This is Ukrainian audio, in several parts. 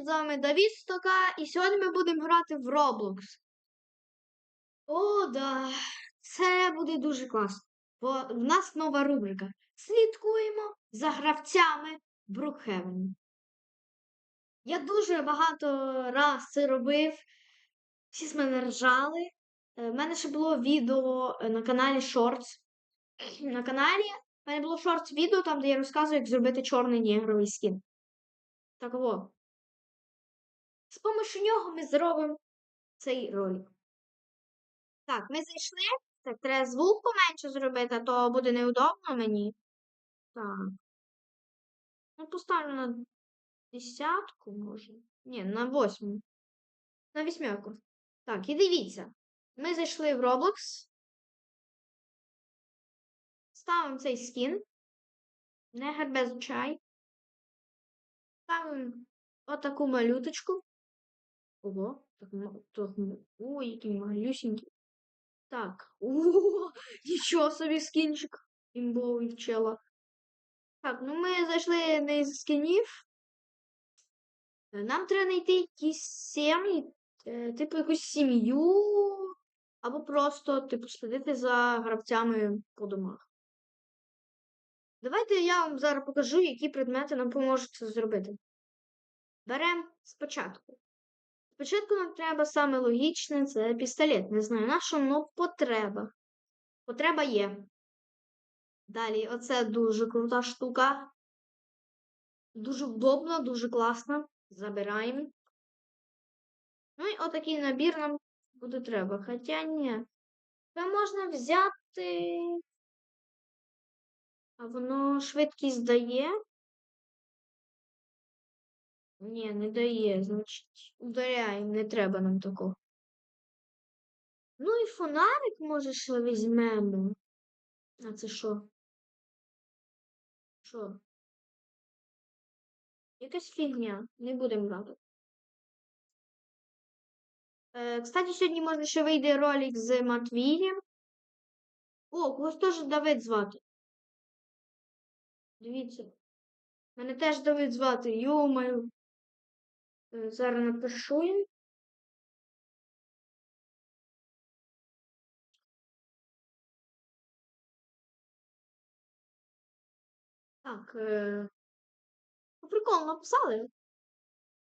З вами Давід Стока, і сьогодні ми будемо грати в Roblox. О, да, це буде дуже класно. Бо в нас нова рубрика. Слідкуємо за гравцями Брукхевен. Я дуже багато раз це робив. Всі з мене ржали. Е, В мене ще було відео е, на каналі Shorts. На каналі в мене було Shorts відео, там, де я розказую, як зробити чорний нігровий скін. Так о. З помощью нього ми зробимо цей ролик. Так, ми зайшли. Так, треба звук поменше зробити, а то буде неудобно мені. Так. Ну, поставлю на десятку, може. Ні, на восьму. На вісьмерку. Так, і дивіться. Ми зайшли в Roblox. Ставимо цей скін. Негр без чай. Ставимо отаку малюточку. Ого, так, м- ой, який малюсенький. Так, о, нічого собі скінчик імбовий в чела. Так, ну ми зайшли не із скінів. Е, Нам треба знайти якісь сім'ї, е, типу якусь сім'ю, або просто, типу, слідити за гравцями по домах. Давайте я вам зараз покажу, які предмети нам поможуть це зробити. Беремо спочатку. Спочатку нам треба саме логічне це пістолет. Не знаю на що, але потреба. Потреба є. Далі, оце дуже крута штука. Дуже вдобно, дуже класно. Забираємо. Ну і отакий набір нам буде треба. Хоча ні. Це можна взяти. А воно швидкість дає. Ні, не дає, значить, ударяємо, не треба нам такого. Ну і фонарик, може, ще візьмемо. А це що? Що? Якась фігня. Не будемо брати. Е, кстати, сьогодні може ще вийде ролик з Матвієм. О, когось теж Давид звати. Дивіться. Мене теж Давид звати. Йомаю. Е, Зараз напишу. Так. Е... ну, Прикольно написали.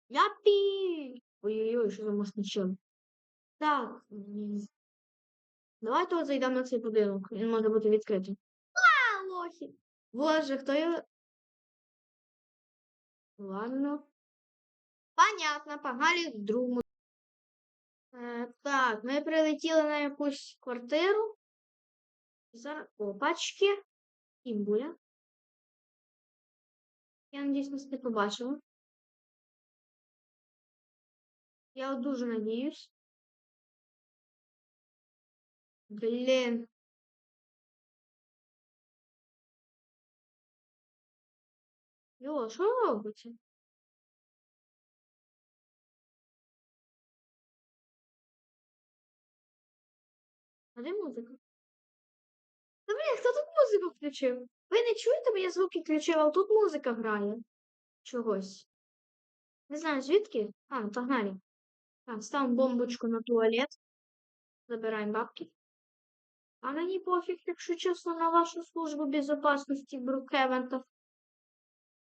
Япі! Ой-ой-ой, що за мосничок. Так. Давайте от зайдемо на цей будинок. Він може бути відкритий. А, лохи! Боже, хто його. Ладно. Понятно, погнали в другому. Е, так, ми прилетіли на якусь квартиру. Зараз. Опачки. Імбуля. Я надіюсь, нас не побачили. Я от дуже надіюсь. Блін. Йо, що робиться? А де музика? Та блін, хто тут музику включив? Ви не чуєте, бо я звуки включив, а тут музика грає. Чогось. Не знаю звідки. А, ну погнали. Так, ставимо бомбочку на туалет. Забираємо бабки. А мені пофіг, якщо чесно, на вашу службу безопасности Брукхевентов.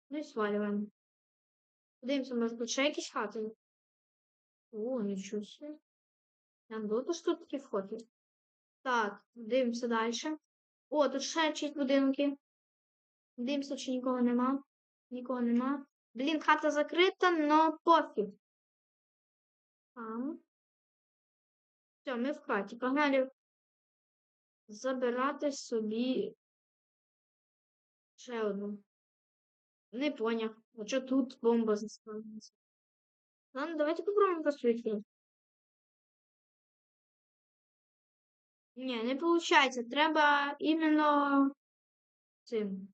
Ну і свалюємо. Подивимося, може тут ще якісь хати. О, нічого собі. Там було що тут такі входи. Так, дивимося далі. О, тут ще чиїсь будинки. Дивимося, чи нікого нема. Нікого нема. Блін, хата закрита, но пофіг. Там. Все, ми в хаті. Погнали забирати собі ще одну. Не поняв. А що тут бомба заставилася? Ладно, давайте попробуем посвітлити. Ні, не виходить. Треба іменно цим.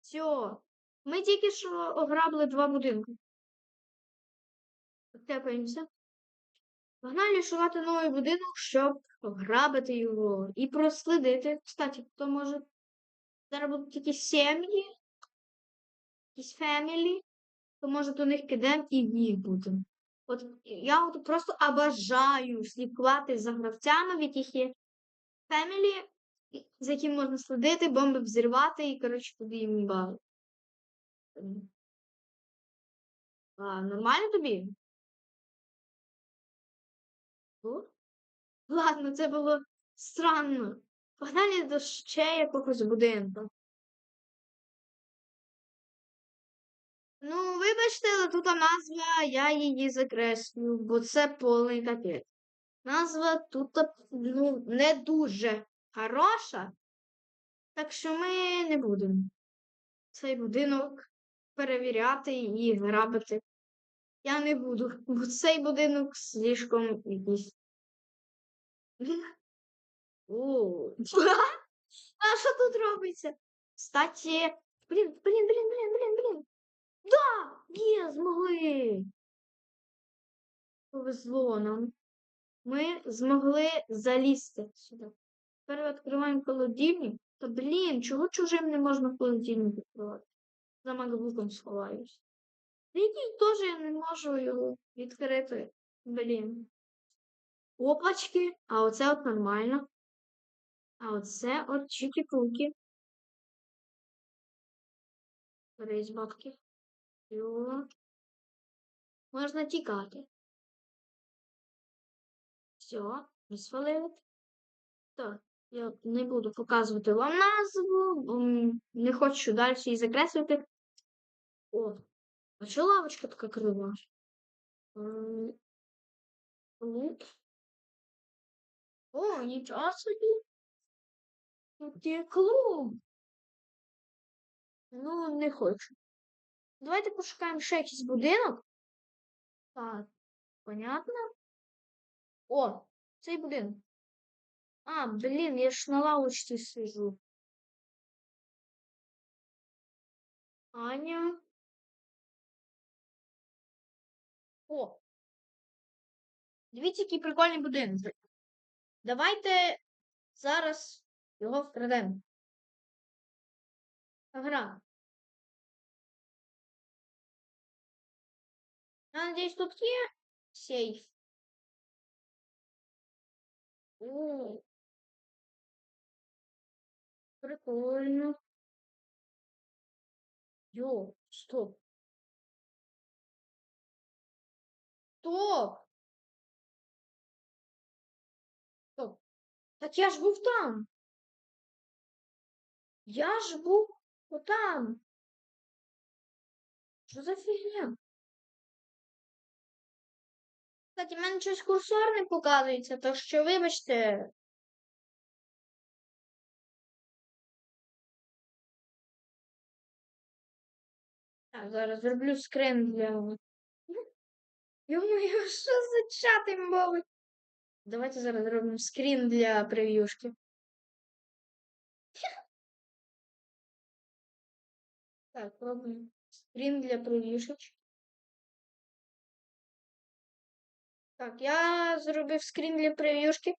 Все. Ми тільки що ограбили два будинки. Тепаємося. Погнали шукати новий будинок, щоб ограбити його і прослідити. Кстати, хто може. Зараз будуть якісь сім'ї. якісь фемілі, то може до них підемо і в них будемо. От я от просто обожаю слідкувати за гравцями, в яких є фемілі, за яким можна слідити, бомби взривати і, коротше, туди їм бавити. А, нормально тобі? О? Ладно, це було странно. Погнали до ще якогось будинку. Ну, вибачте, але тут назва, я її закреслю, бо це повний капець. Назва тут ну, не дуже хороша, так що ми не будемо цей будинок перевіряти і грабити. Я не буду, бо цей будинок слишком якийсь. О, а що тут робиться? Кстати, блін, блін, блін, блін, блін, блін. Да, є, змогли. Повезло нам. Ми змогли залізти сюди. Тепер відкриваємо холодильник. Та блін, чого чужим не можна холодильник відкривати? За макбуком сховаюсь. Який теж я не можу його відкрити. Блін. Опачки, а оце от нормально. А оце от чікі-пуки. Рейс бабки. Йо. Можна тікати. Все, ми свалили. Так, я не буду показувати вам назву, бо не хочу далі її закреслювати. О, а чого лавочка така крива? О, нічого собі. Тут є клуб. Ну, не хочу. Давайте пошукаємо ще якийсь будинок. Так, понятно? О, цей будинок. А, блін, я ж на лавочці сижу. Аня. О. Дивіться, який прикольний будинок. Давайте зараз його вкрадемо. Гра. Я надеюсь, тут є сейф. О, прикольно. Йо, стоп. Стоп. Стоп. Так я ж був там. Я ж був там. Що за фігня? Кстати, в мене щось курсор не показується, так що вибачте. Так, зараз зроблю скрин для. Йо-моє, що за чати мови? Давайте зараз зробимо скрін для прев'юшки. Так, робимо скрін для прев'юшечки. Так, я зробив скрін для прев'юшки.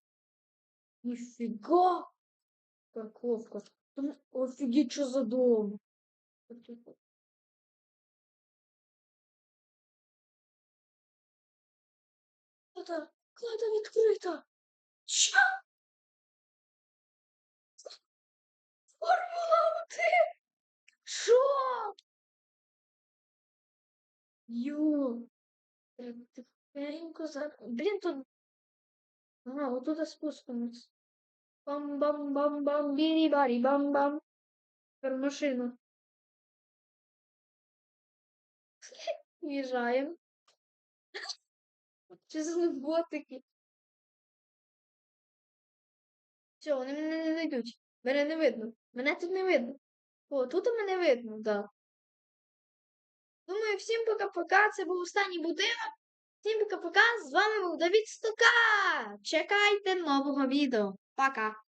Ніфіга! Как ловко. Офігеть, що за дом. Клада, клада відкрита. Що? Формула 1! Що? Йо. Тихенько за... Блін, тут... Ага, отут спускаємось. Бам-бам-бам-бам, бірі-барі-бам-бам. Тепер машина. В'їжджаємо. Чи за ботики? Все, вони мене не знайдуть. Мене не видно. Мене тут не видно. О, тут мене видно, так. Да. Думаю, всім пока-пока. Це був останній будинок. Всім пока-пока. З вами був Давід Стука. Чекайте нового відео. Пока!